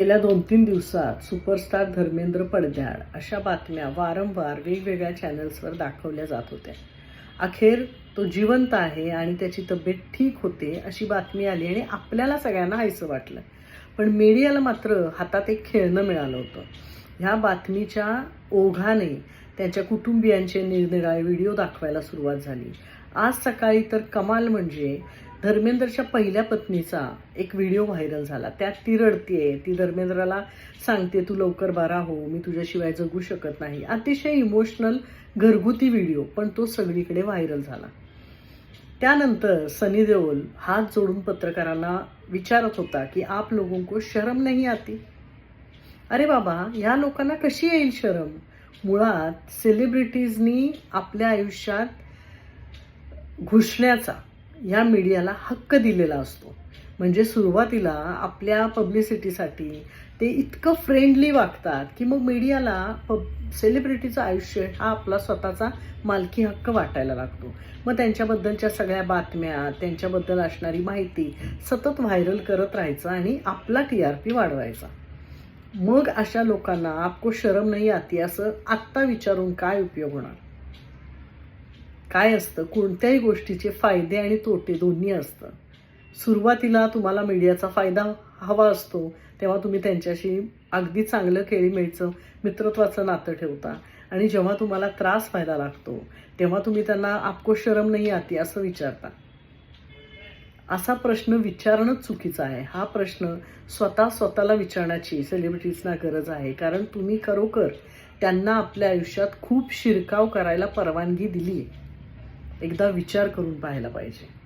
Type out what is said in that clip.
गेल्या दोन तीन दिवसात सुपरस्टार धर्मेंद्र पडद्याड अशा बातम्या वारंवार वेगवेगळ्या चॅनल्सवर दाखवल्या जात होत्या. अखेर तो जिवंत आहे आणि त्याची तब्येत ठीक होते अशी बातमी आली आणि आपल्याला सगळ्यांना हायचं वाटलं. पण मीडियाला मात्र हातात एक खेळणं मिळालं होतं. ह्या बातमीच्या ओघाने त्यांच्या कुटुंबियांचे निरनिराळे व्हिडिओ दाखवायला सुरुवात झाली. आज सकाळी तर कमाल म्हणजे धर्मेंद्रच्या पहिल्या पत्नीचा एक व्हिडिओ व्हायरल झाला. त्यात ती रडतीये. ती धर्मेंद्रला सांगते तू लवकर बारा हो. मी तुझ्याशिवाय जगू शकत नाही. अतिशय इमोशनल घरगुती व्हिडिओ पण तो सगळीकडे व्हायरल झाला. त्यानंतर सनी देओल हात जोडून पत्रकारांना विचारत होता की आप लोगों को शरम नाही आती? अरे बाबा ह्या लोकांना कशी येईल शरम? मुळात सेलिब्रिटीजनी आपल्या आयुष्यात घुसण्याचा या मीडियाला हक्क दिलेला असतो. म्हणजे सुरुवातीला आपल्या पब्लिसिटीसाठी ते इतकं फ्रेंडली वागतात की मग मीडियाला पब सेलिब्रिटीचं आयुष्य हा आपला स्वतःचा मालकी हक्क वाटायला लागतो. मग त्यांच्याबद्दलच्या सगळ्या बातम्या त्यांच्याबद्दल असणारी माहिती सतत व्हायरल करत राहायचं आणि आपला टी आर पी वाढवायचा. मग अशा लोकांना आपको शरम नाही आती असं आत्ता विचारून काय उपयोग होणार? काय असतं? कोणत्याही गोष्टीचे फायदे आणि तोटे दोन्ही असतं सुरुवातीला तुम्हाला मीडियाचा फायदा हवा असतो तेव्हा तुम्ही त्यांच्याशी अगदी चांगलं केळीमेळचं मित्रत्वाचं नातं ठेवता. आणि जेव्हा तुम्हाला त्रास व्हायला लागतो तेव्हा तुम्ही त्यांना आपको शरम नाही आती असं विचारता. असा प्रश्न विचारणंच चुकीचा आहे. हा प्रश्न स्वतः स्वतःला विचारण्याची सेलिब्रिटीजना गरज आहे. कारण तुम्ही खरोखर त्यांना आपल्या आयुष्यात खूप शिरकाव करायला परवानगी दिली आहे एकदा विचार करून पाहायला पाहिजे.